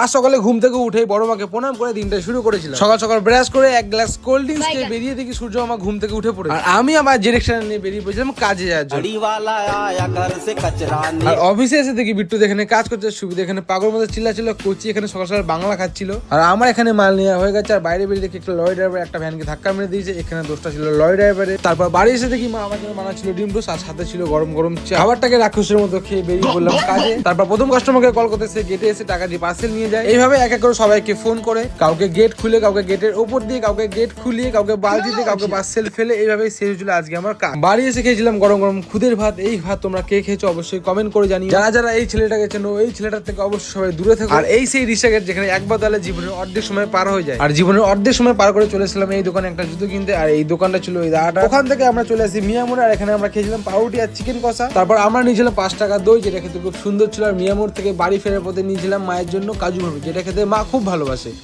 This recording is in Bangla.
আজ সকালে ঘুম থেকে উঠে বড় মাকে প্রণাম করে দিনটা শুরু করেছিলাম। সকাল সকাল ব্রাশ করে এক গ্লাস কোল্ড ড্রিঙ্কস খেয়ে বেরিয়ে দেখি সূর্য আমার ঘুম থেকে উঠে পড়ে আর আমি আমার ডিরেকশন নিয়ে বেরিয়ে পড়েছিলাম কাজে যাওয়ার জন্য। আর অফিসে এসে দেখি বিট্টু এখানে কাজ করছে সুবিধা এখানে পাগল মতো চিল্লাছিল কোচি এখানে সকাল সকাল বাংলা খাচ্ছিল। আর আমার এখানে মাল নেওয়া হয়ে গেছে আর বাইরে বেরিয়ে দেখি একটা লয় ড্রাইভার একটা ভ্যানকে ধাক্কা মেরে দিয়েছে এখানে দোষটা ছিল লয় ড্রাইভারের তারপর বাড়ি এসে দেখি মা আমার জন্য মানা ছিল ডিম আর সাথে ছিল গরম গরম চা। খাবারটাকে রাক্ষসের মতো খেয়ে বেরিয়ে পড়লাম কাজে। তারপর প্রথম কাস্টমারকে কল করতেছে গেটে এসে টাকা দিয়ে পার্সেল নিয়ে যায়। এইভাবে এক এক করে সবাইকে ফোন করে কাউকে গেট খুলে কাউকে গেটের উপর দিয়ে কাউকে গেট খুলিয়ে কাউকে বালতিতে কাউকে পার্সেল ফেলে এইভাবে শেষ হচ্ছিল আজকে আমার কাজ। বাড়ি এসে খেয়েছিলাম গরম গরম খুদের ভাত এই ভাত তোমরা কে খেয়েছো অবশ্যই কমেন্ট করে জানিও। যারা যারা এই ছেলেটাকে চেনো এই ছেলেটার থেকে অবশ্যই সবাই দূরে থাকো। আর এই সেই রিক্সাগেট যেখানে একবার তাহলে জীবনের অর্ধেক সময় পার হয়ে যায়। আর জীবনের অর্ধেক সময় পার করে চলে এসেছিলাম এই দোকানে একটা জুতো কিনতে আর এই দোকানটা ছিল ওই দাঁড়াটা। ওখান থেকে আমরা চলে আসি মিয়ামোড় আর এখানে আমরা খেয়েছিলাম পাউরুটি আর চিকেন কষা। তারপর আমরা নিয়েছিলাম পাঁচ টাকা দই যেটা খেতে খুব সুন্দর ছিল। আর মিয়ামোড় থেকে বাড়ি ফেরার পথে নিয়েছিলাম মায়ের জন্য কাজু ভাবি যেটা খেতে মা খুব ভালোবাসে।